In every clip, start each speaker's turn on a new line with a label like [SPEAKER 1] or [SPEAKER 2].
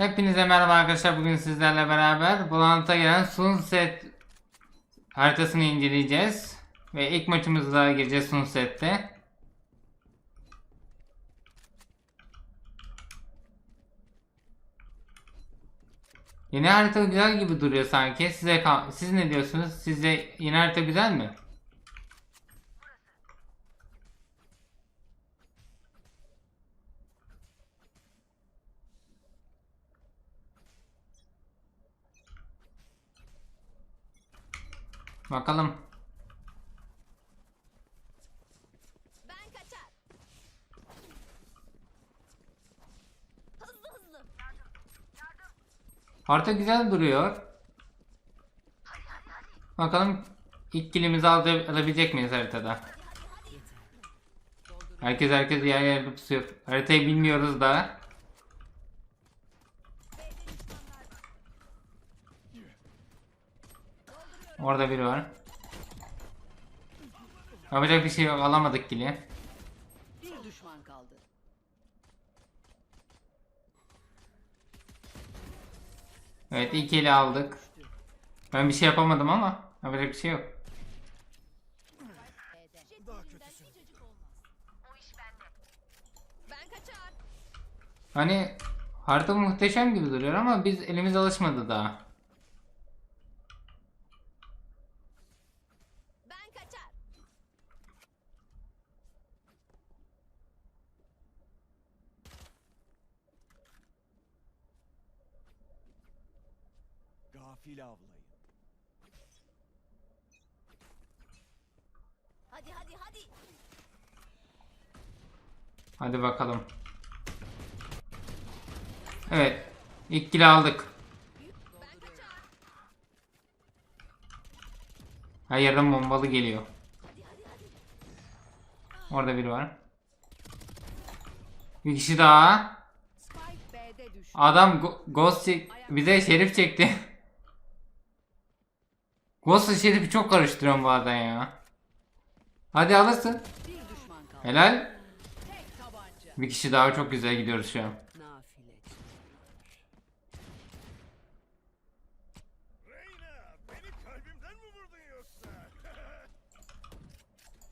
[SPEAKER 1] Hepinize merhaba arkadaşlar. Bugün sizlerle beraber Bulant'a gelen Sunset haritasını inceleyeceğiz. Ve ilk maçımıza gireceğiz Sunset'te. Yeni harita güzel gibi duruyor sanki. Size siz ne diyorsunuz? Sizce yeni harita güzel mi? Bakalım.
[SPEAKER 2] Ben kaçar. Hızlı hızlı.
[SPEAKER 1] Harita güzel duruyor. Bakalım ilk kilimizi al- alabilecek miyiz haritada? Herkes herkes yer yer pusuyor. Haritayı bilmiyoruz da. Orada biri var. Yapacak bir şey yok. Alamadık kili.
[SPEAKER 3] Bir düşman kaldı.
[SPEAKER 1] Evet ilk eli aldık. Ben bir şey yapamadım ama yapacak bir şey yok. Hani harita muhteşem gibi duruyor ama biz elimiz alışmadı daha.
[SPEAKER 2] Ben kaçar.
[SPEAKER 4] Gafil avlayın.
[SPEAKER 2] Hadi hadi hadi.
[SPEAKER 1] Hadi bakalım. Evet. ilk kili aldık. Her yerden bombalı geliyor. Orada biri var. Bir kişi daha. Adam Ghost bize şerif çekti. Ghost'la şerifi çok karıştırıyorum bazen ya. Hadi alırsın. Helal. Bir kişi daha çok güzel gidiyoruz şu an.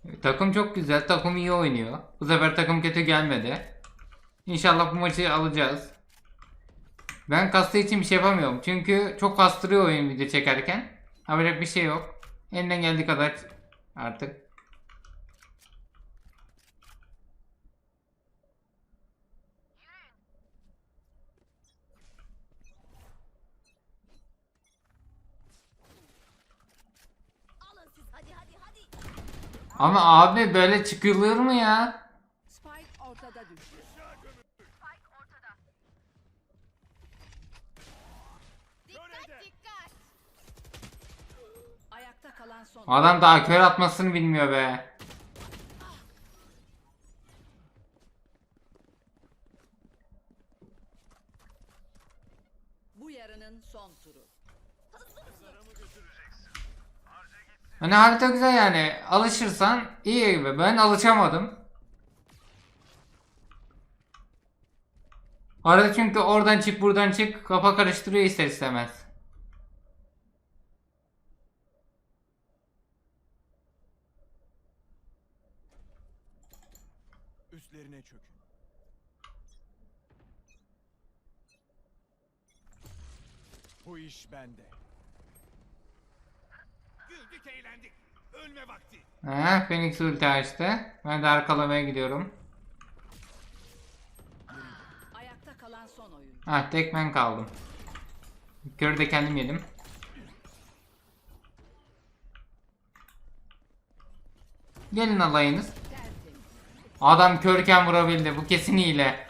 [SPEAKER 1] Takım çok güzel. Takım iyi oynuyor. Bu sefer takım kötü gelmedi. İnşallah bu maçı alacağız. Ben kastı için bir şey yapamıyorum. Çünkü çok kastırıyor oyun video çekerken. Yapacak bir şey yok. Elinden geldiği kadar artık. Ama abi böyle çıkılır mı ya? Adam daha kör atmasını bilmiyor be.
[SPEAKER 3] Bu yarının son turu.
[SPEAKER 1] Hani harita güzel yani. Alışırsan iyi gibi. Ben alışamadım. Arada çünkü oradan çık buradan çık kafa karıştırıyor ister istemez.
[SPEAKER 4] Bu iş bende. Güldük eğlendik. Ölme vakti.
[SPEAKER 1] He, Phoenix ulti açtı. Ben de arkalamaya gidiyorum.
[SPEAKER 3] Ayakta kalan son oyun.
[SPEAKER 1] Ha tek ben kaldım. Körü de kendim yedim. Gelin alayınız. Adam körken vurabildi. Bu kesin hile.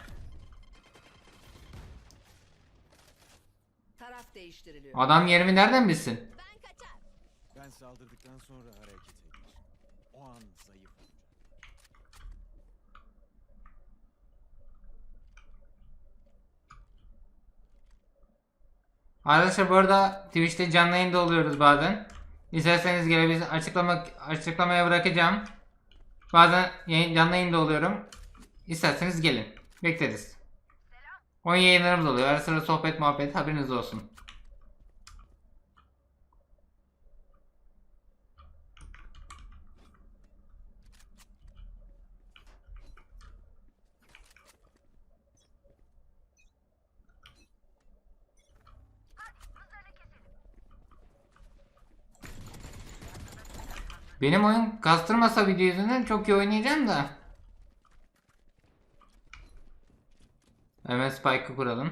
[SPEAKER 1] Adam yerimi nereden bilsin?
[SPEAKER 2] Ben kaçar.
[SPEAKER 4] Ben saldırdıktan sonra hareket edilir. O an zayıf.
[SPEAKER 1] Arkadaşlar bu arada Twitch'te canlı yayında oluyoruz bazen. İsterseniz gelebilirsiniz. Açıklama, açıklamaya bırakacağım. Bazen yayın, canlı yayında oluyorum. İsterseniz gelin. Bekleriz. Oyun yayınlarımız oluyor. Ara sıra sohbet muhabbet haberiniz olsun. Benim oyun kastırmasa video yüzünden çok iyi oynayacağım da. Hemen spike'ı kuralım.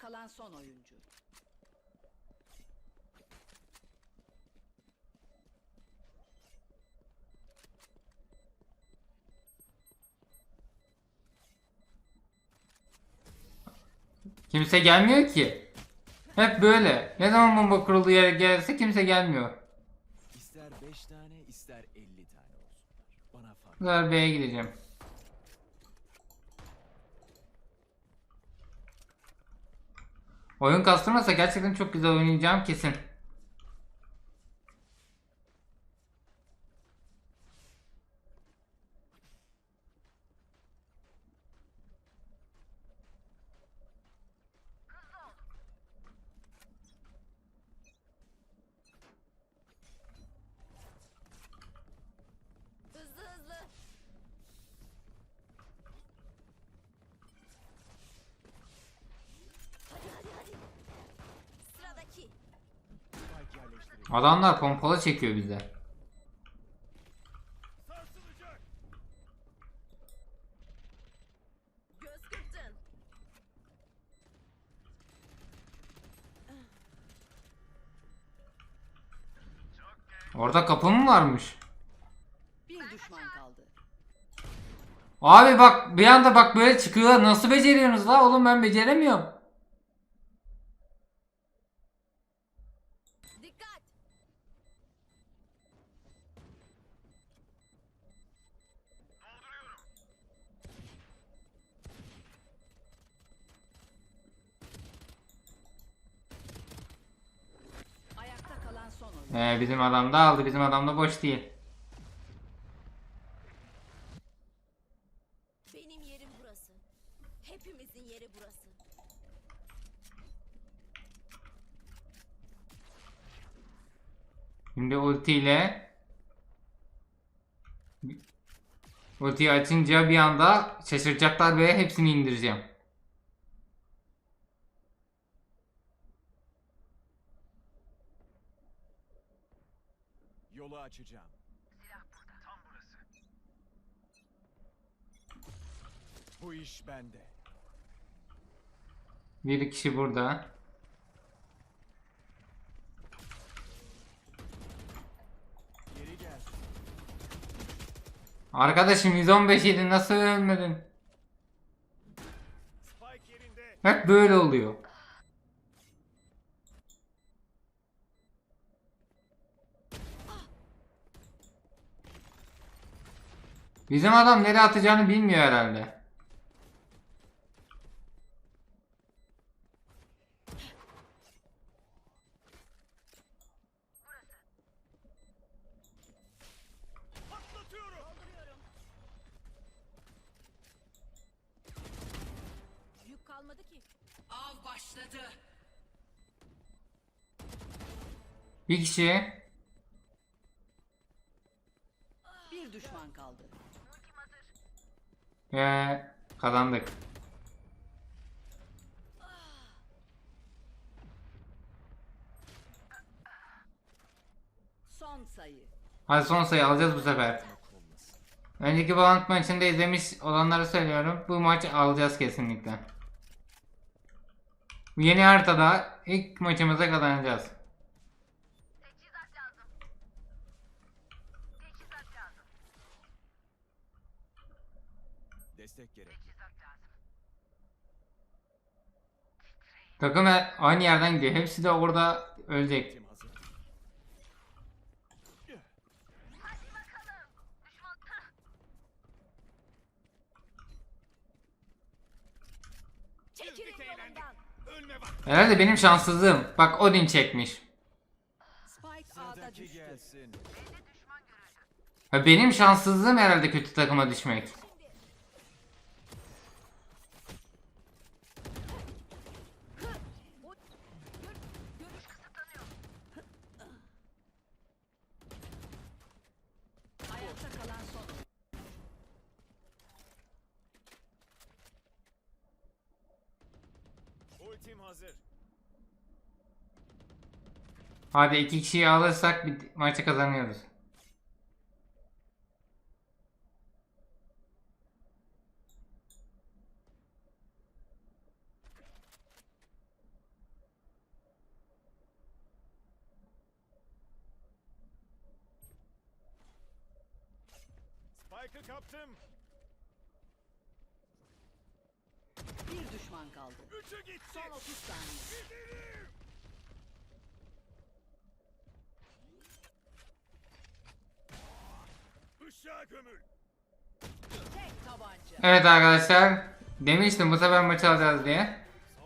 [SPEAKER 3] Kalan son oyuncu.
[SPEAKER 1] Kimse gelmiyor ki. Hep böyle. Ne zaman bomba kurulduğu yere gelse kimse gelmiyor.
[SPEAKER 4] İster 5 tane ister 50 tane olsunlar. Bana fark.
[SPEAKER 1] B'ye gideceğim. Oyun kastırmasa gerçekten çok güzel oynayacağım kesin.
[SPEAKER 2] Hızlı hızlı. Hadi hadi hadi. Sıradaki.
[SPEAKER 4] Spike yerleştirildi.
[SPEAKER 1] Adamlar pompalı çekiyor bize. Orada kapı mı varmış?
[SPEAKER 3] Bir düşman kaldı.
[SPEAKER 1] Abi bak bir anda bak böyle çıkıyor. Nasıl beceriyorsunuz la? Oğlum ben beceremiyorum. Ee, bizim adam da aldı. Bizim adam da boş değil.
[SPEAKER 2] Benim yerim burası. Hepimizin yeri burası.
[SPEAKER 1] Şimdi ultiyle Ultiyi açınca bir anda şaşıracaklar ve hepsini indireceğim.
[SPEAKER 4] Açacağım. Tam burası. Bu iş bende.
[SPEAKER 1] Bir kişi burada.
[SPEAKER 4] Geri gel.
[SPEAKER 1] Arkadaşım 115 yedi nasıl ölmedin?
[SPEAKER 4] Spike yerinde.
[SPEAKER 1] Hep böyle oluyor. Bizim adam nereye atacağını bilmiyor herhalde.
[SPEAKER 2] Yük kalmadı ki.
[SPEAKER 3] Av başladı.
[SPEAKER 1] Bir kişi ve kazandık.
[SPEAKER 3] Son sayı.
[SPEAKER 1] Hadi son sayı alacağız bu sefer. Önceki Valorant maçında izlemiş olanları söylüyorum. Bu maç alacağız kesinlikle. Bu yeni haritada ilk maçımıza kazanacağız.
[SPEAKER 4] Destek gerek.
[SPEAKER 1] Takım aynı yerden gidiyor. Hepsi de orada ölecek.
[SPEAKER 4] Hazır. Bak.
[SPEAKER 1] Herhalde benim şanssızlığım. Bak Odin çekmiş. Ha, benim şanssızlığım herhalde kötü takıma düşmek.
[SPEAKER 3] Ayakta kalan son oyuncu.
[SPEAKER 4] Ultim hazır.
[SPEAKER 1] Hadi iki kişiyi alırsak bir maçı kazanıyoruz.
[SPEAKER 4] Spike'ı kaptım.
[SPEAKER 3] Bir düşman kaldı.
[SPEAKER 4] Üçü gitti.
[SPEAKER 3] Son 30 saniye.
[SPEAKER 4] Işığa gömül.
[SPEAKER 3] Tek tabanca.
[SPEAKER 1] Evet arkadaşlar. Demiştim bu sefer maçı alacağız diye.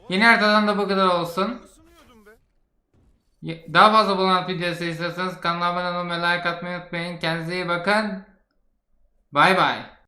[SPEAKER 1] Yeni haritadan da bu kadar olsun. Daha fazla bulunan videosu istiyorsanız kanala abone olmayı, like atmayı unutmayın. Kendinize iyi bakın. Bay bay.